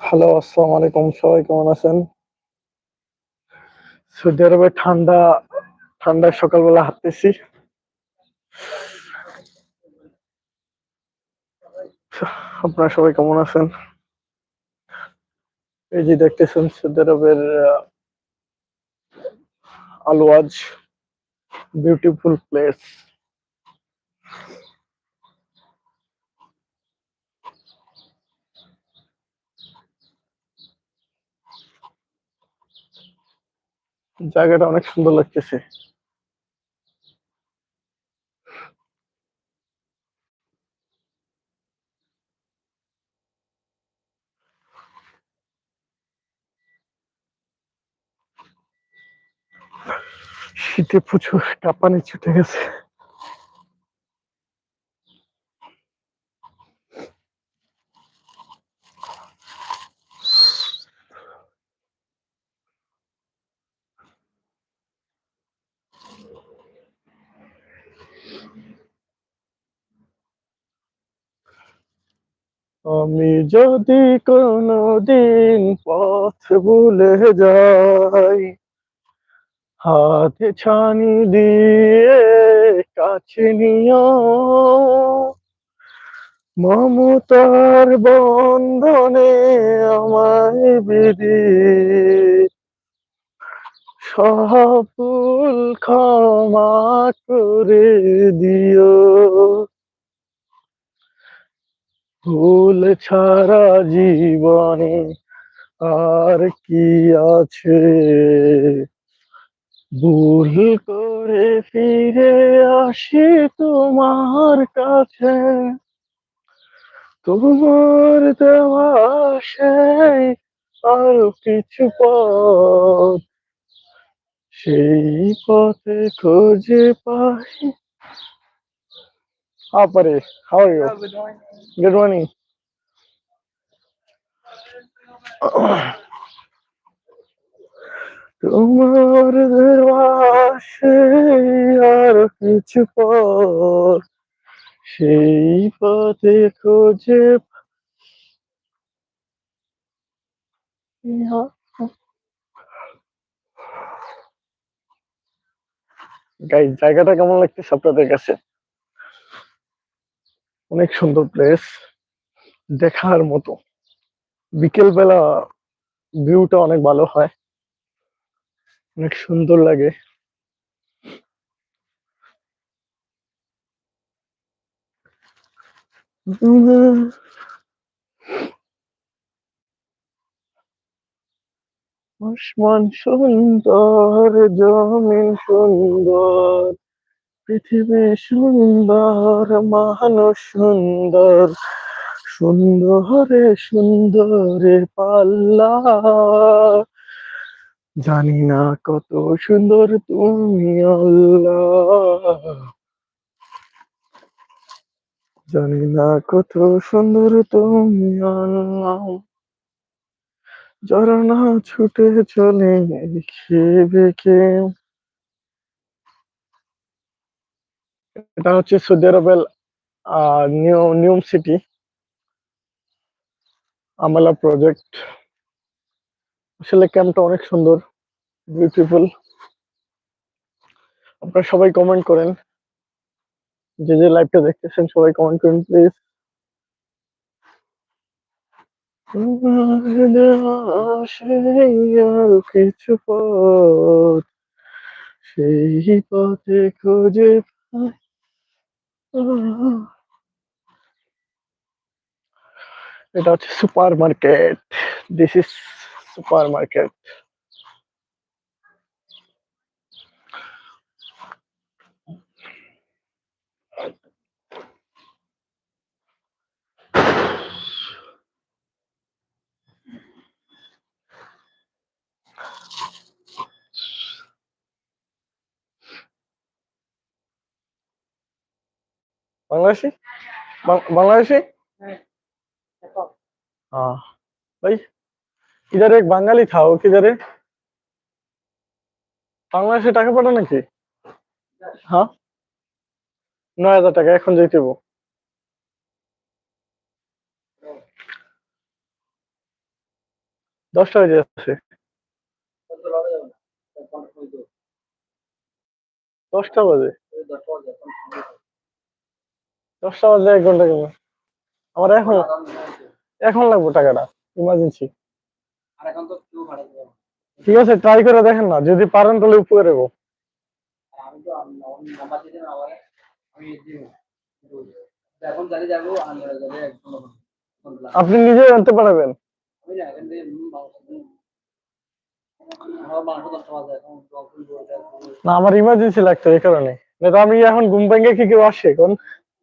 Hello আসসালামু আলাইকুম সবাই কেমন আছেন? সৌদি আরবে ঠান্ডা ঠান্ডায় সকালবেলা হাঁটতেছি। আপনারা সবাই কেমন আছেন? এই যে দেখতেছেন সৌদি আরবের আলওয়াজ বিউটিফুল প্লেস জায়গাটা অনেক সুন্দর লাগতেছে। শীতে প্রচুর কাঁপানি ছুটে গেছে। আমি যদি কোনোদিন পথ ভুলে যাই, হাতে ছানি দিয়ে কাছে নিও। মমতার বন্ধনে আমায় বিধি। সফল ক্ষমা করে দিও। ভুল ছাড়া জীবনে আর কি আছে? ভুল করে ফিরে আসি তোমার কাছে, তোমার দেওয়া আর কিছু পথ, সেই পথে খুঁজে পাই আপরে how are you good morning তোমার দেওয়া সেই আর কিছু পথ সেই পথে খুঁজে। গাই জায়গাটা কেমন লাগতেছে আপনাদের কাছে? অনেক সুন্দর প্লেস দেখার মতো। বিকেল বেলা ভিউটা অনেক ভালো হয়। অনেক সুন্দর লাগে। আসমান সুন্দর, জমিন সুন্দর। পৃথিবী সুন্দর, মানুষ সুন্দর, সুন্দরে সুন্দরে পাল্লা। জানি না কত সুন্দর তুমি আল্লাহ। জানি না কত সুন্দর তুমি আল্লাহ। ঝরনা ছুটে চলে, দেখে দেখে এটা হচ্ছে সৌদি আরবের নিউম সিটি। আমলা প্রজেক্ট আসলে ক্যাম্পটা অনেক সুন্দর বিউটিফুল আপনারা সবাই কমেন্ট করেন। যে যে লাইভটা দেখতেছেন, সবাই কমেন্ট করেন প্লিজ কিছু পথ সেই পথে খুঁজে পাই। এটা হচ্ছে super market this is super market Bangladeshi बांग- बांग्लादेशी हाँ भाई इधर एक बंगाली था वो किधर है বাংলাদেশে টাকা পাঠানো নাকি হ্যাঁ নয় হাজার টাকা এখন যেতে হইবো। দশটা হয়ে যাচ্ছে দশটা বাজে দশটা বাজে এক ঘণ্টা কেন আমার এখন এখন লাগবে টাকাটা ইমার্জেন্সি এখন। ঠিক আছে ট্রাই করে দেখেন না যদি পারেন তাহলে উপরে এখন একদম আপনি নিজে আনতে পারবেন। না এখান। আমার এখন ইমার্জেন্সি লাগতো এই কারণে। না তো আমি এখন ঘুম ভেঙে কি কেউ আসে? কোন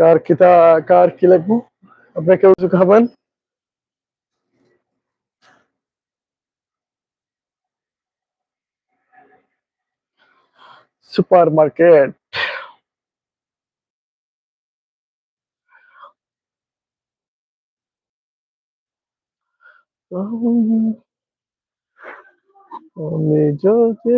কার কিতা কার কি লাগবো আপনি কেউ কিছু খাবেন সুপার মার্কেট আমি যদি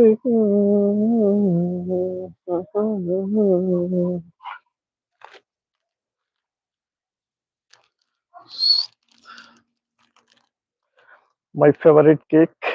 my favorite cake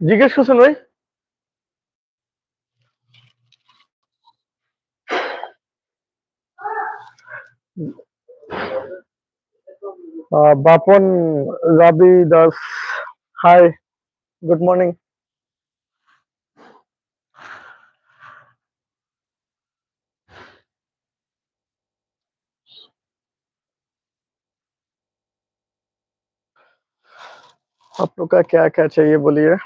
জিজ্ঞেস করছেন ভাই? বাপন রাবি দাস হাই গুড মর্নিং आप लोग का क्या क्या चाहिए बोलिए।